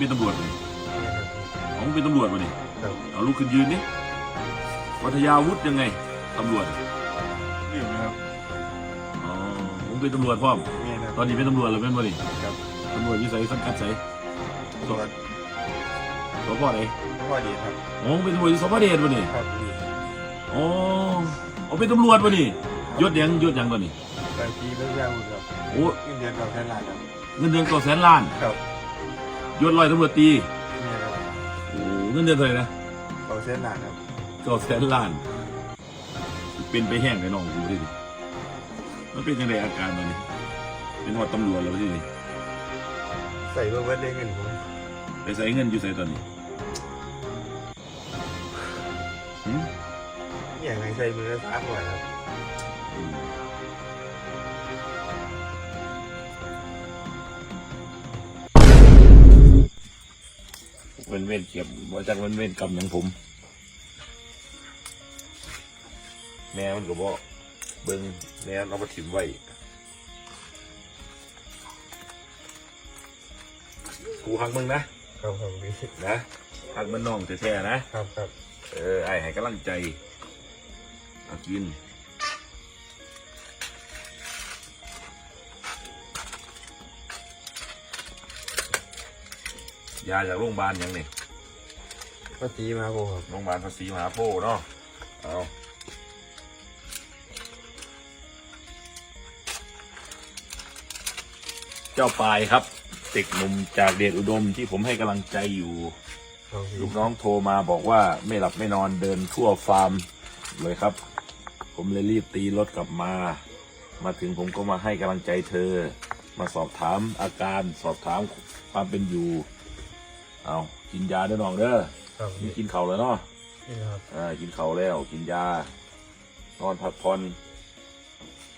ที่เป็นตำรวจนี่เนี่ยครับอ๋อมึงเป็นตำรวจมานี่ครับเอาลูกขึ้นยืนนี่วัทยาวุฒิยังไงตำรวจลืมนะครับอ๋อมึงเป็นตำรวจพร้อมเนี่ยนะตอนนี้เป็นตำรวจแล้วเป็นบ่นี่ครับตำรวจอยี่ไสสังกัดไสตรวจสพไหนพ่อดีครับอ๋อมึงเป็นตำรวจอยู่สพเดชบ่นี่ครับพี่อ๋อเอาเป็นตำรวจบ่นี่ยศยังยศยังบ่นี่ไปปีเรื่องยาวครับโอ้ขึ้นเดือนเราแค่ล้านครับเงินเดือนก็แสนล้านครับ ยศร้อยตำรวจตีเนี่ยครับโอ้เงินเดือนเท่าไหร่นะเราเส้นล้านครับก็แสนล้าน เป็นไปแห้งไปน้องกูดิมันเป็นยังไงอาการตอนนี้ เป็นหอดตำรวจแล้วที่นี่ใส่เบอร์เวิร์ดได้เงินผมไปใส่เงินอยู่ใส่ตอนนี้หืมอย่างไรใส่มือละสามร้อยครับ เว้นเว้นเก็บว่าจากเว้นเว้นกำหยังผม แม่มันก็บอกเบิ่งแม่มันเอามาถิ่มไว้กูหักมึงนะครับครับพี่นะหักมันน้องแท้ๆนะครับครับเออไอ้ให้กำลังใจเอากิน ยาจากโรงพยาบาลยังนี่ก็ตีมาโบครับโรงพยาบาลภาษีมหาโพธิ์เนาะเอาเจ้าปายครับเด็กหนุ่มจากเดชอุดมที่ผมให้กำลังใจอยู่ ครับพี่ลูกน้องโทรมาบอกว่าไม่หลับไม่นอนเดินทั่วฟาร์มเลยครับ ผมเลยรีบตีรถกลับมา มาถึงผมก็มาให้กำลังใจเธอ มาสอบถามอาการสอบถามความเป็นอยู่ เอากินยาเด้อน้องเด้อครับนี่พี่กินเข่าวแล้วเนาะนี่นะครับอ่ากินเขาวแล้ว กินยา นอนพักผ่อน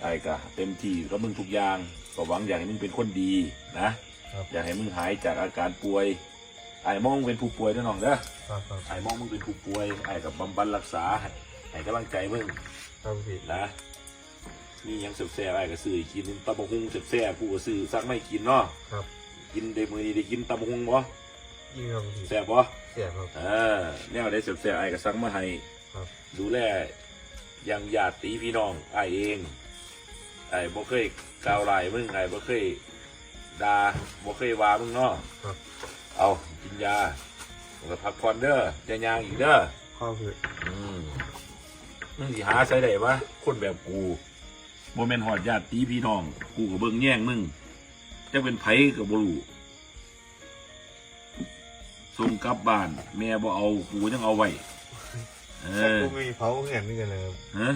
ไอ้กะเต็มที่ก็มึงทุกอย่างก็หวังอยากให้มึงเป็นคนดีนะ ครับอยากให้มึงหายจากอาการป่วยไอ้มองมึงเป็นผู้ป่วยนะน้องเด้อครับครับไอ้มองมึงเป็นผู้ป่วยไอ้กับบำบัดรักษาให้ให้กำลังใจมึง ครับพี่นะนี่ยังเสียบๆไอ้ก็ซื้อให้กินตำบักหุ่งเสียบๆผู้ก็ซื้อซักไม่กินเนาะครับกินได้มือนี้ได้กินตำบักหุ่งบ่ ยิ่งครับพี่แซ่บบ่เสียครับ เออแนวได้เสียบๆไอ้ก็ซักมาให้ครับ ดูแลอยังญาติพี่น้องไอ้เองไอ้บ่เคยกล่าวร้ายมึงไอ้บ่เคยด่าบ่เคยว่ามึงเนาะครับเอากินยาแล้วพักผ่อนเด้อจะยางอีกเด้อข้อพี่อืมมึงสิหาใส่ได้วะคนแบบกูบ่แม่นหอดญาติพี่น้องกูก็เบิ่งแย่งมึงจะเป็นไผก็บ่รู้ ส่งกลับบ้าน แม่บ่เอากูยังเอาไว้เอแต่อกูมีเผาเงินนี่กันเลยครับฮะ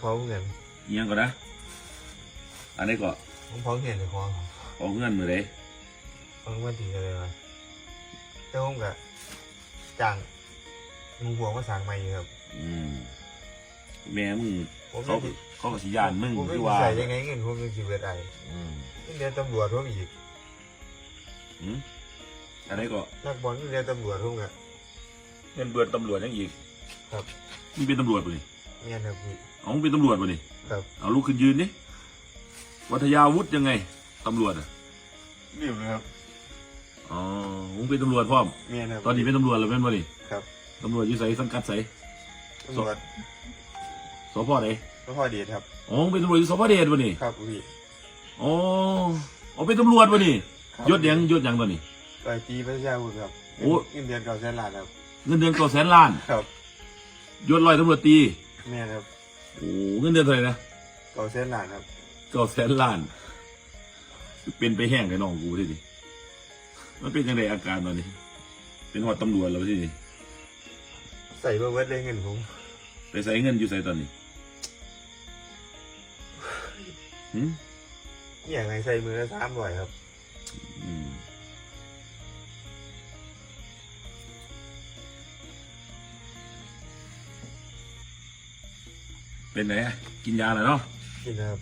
เผาเงินอิหยังก่อนนะ อันนี้ก็ผมเผาเงินในคอครับเอาเงินมือเลยฟังว่าดีกันเลยว่ะแต่ผมกะจ้างมึงบวกมาสั่งใหม่อยู่ครับอืมแม่มึงผมเขาไม่เขาก็สิยานมึงผมไม่คือรู้ว่าใส่ยังไงเงินผมยังสิเบิดไอ้อืมนี่เรียนตำรวจผมอีกอืม อันนี้ก็นักบอลนี่เรียนตำรวจผมกะเงินเบือนตำรวจยังอีกครับมึงเป็นตำรวจป่ะนี่เงี้ยครับพี่เอามึงเป็นตำรวจป่ะนี่ครับเอาลูกขึ้นยืนนี่วัทยาวุฒิยังไงตำรวจอะนี่นะครับอ๋อมึงเป็นตำรวจพร้อมเมียนะครับตอนนี้เป็นตำรวจแล้วเป็นป่ะนี่ครับตำรวจอยู่ไสสังกัดไสตำรวจสพไหนพ่อดีครับอ๋อมึงเป็นตำรวจอยู่สพเดชป่ะนี่ครับพี่อ๋ออ๋อเป็นตำรวจป่ะนี่ครับยศยังยศยังตอนนี้ ไปตีพระเจ้าคุณครับโอ้ เงินเดือนเก่าแสนล้านครับ เงินเดือนก็แสนล้านครับยศร้อยตำรวจตีเมียนะครับโอ้เงินเดือนเท่าไหร่นะเก่าแสนล้านครับก็แสนล้าน เป็นไปแห้งกับน้องกูที่ดิมันเป็นยังไงอาการตอนนี้ เป็นหอดตำรวจแล้วที่ดิใส่เบอร์เวิร์ดได้เงินผมไปใส่เงินอยู่ใส่ตอนนี้หืมอย่างไรใส่มือละสามร้อยครับ เป็นไงอะกินยาแล้วเนาะกินนะครับ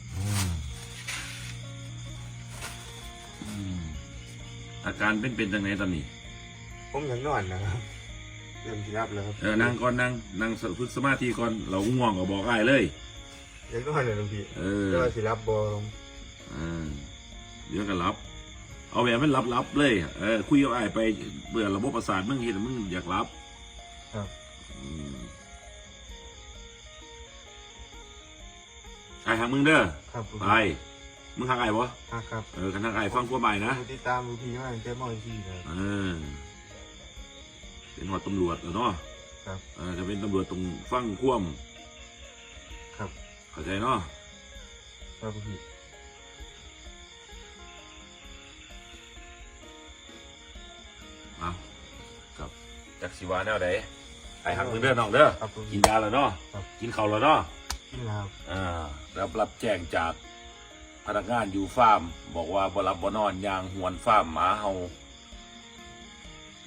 อืมอาการเป็นเป็นจังไงตอนนี้ ผมอยากนอนนะครับเริ่มที่รับแล้วครับเออนั่งก่อนนั่งนั่งฝึกสมาธิก่อนเราง่วงก็บอกอ้ายเลยอยากนอนเลยหลวงพี่เออแต่ว่าสิรับบอลอ่าเดี๋ยวก็รับ เอาเอาแบบมันลับๆเลยเออคุยกับไอ้ายไปเบื่อระบบประสาทมึงเห็นมึงอยากรับ ครับ ไอ้ทางมึงเด้อครับลูกไปพี่มึงทางไอ้บ่อะครับเออกันทางไอ้ฟังพวกใหม่นะผู้ติดตามลูกพี่มาตั้งแต่มอที่เลยเออเป็นหอดตำรวจแล้วเนาะครับเออจะเป็นตำรวจตรงฟังคว่ครับำเข้าใจเนาะครับลูกพี่เอาครับจากสิวาแนวไหนไอ้หักมึงเด้อน้องเด้อครับลูกกิพี่นยาแล้วเนาะครับกินข้าวแล้วเนาะกินแล้ว ครับอ่ารับรับแจ้งจากพนักงานอยู่ฟาร์ม บอกว่าบรับบนอนยางหวนฟาร์มหมาเฮา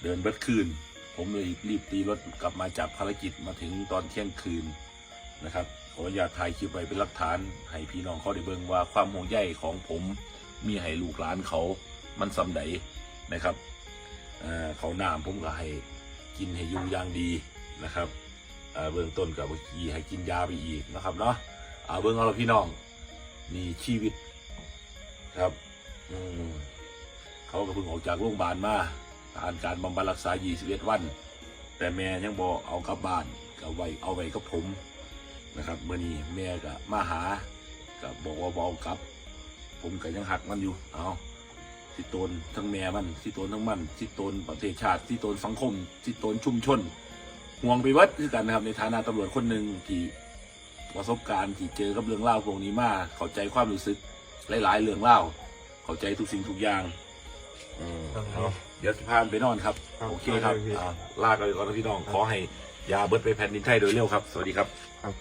เดินเบิดคืน ผมเลยรีบตีรถกลับมาจากภารกิจมาถึงตอนเที่ยงคืนนะครับขออนุญาตถ่ายคลิปไว้เป็นหลักฐานให้พี่น้องเขาได้เบิ่งว่าความห่วงใยของผมมีให้ลูกหลานเขามันสำใดนะครับเขาน้ำผมก็ให้กินให้ยุ่งยางดีนะครับ เบื้องต้นกับเมื่อกี้ให้กินยาไปอีกนะครับเนาะเบื้องเอาละพี่น้องนี่ชีวิตครับอืมเขาก็เพิ่งออกจากโรงพยาบาลมาผ่านการบำบัดรักษา 21 วัน แต่แม่ยังบอกเอากลับบ้านเอาไว้เอาไว้กับผมนะครับเมื่อนี้แม่ก็มาหาก็บอกว่าบเอากลับ ผมก็ยังหักมันอยู่ เอาสิโตนทั้งแม่มันสิโตนทั้งมันสิโตนประเทศชาติสิโตนสังคมสิโตนชุมชน ห่วงไปวัดคือกันนะครับ ในฐานะตำรวจคนหนึ่งที่ประสบการณ์ที่เจอกับเรื่องเล่าวพวกนี้มาเข้าใจความรู้สึกหลาย ๆ เรื่องเล่าวเข้าใจทุกสิ่งทุกอย่างอืมเอาเดี๋ยวจะพานไปนอนครับ ครับโอเคครับได้เลยพี่อ่าลากันไปก่อนนะพี่น้อง ขอให้ยาเบิดไปแผ่นดินไทยโดยเร็วครับ สวัสดีครับ ครับ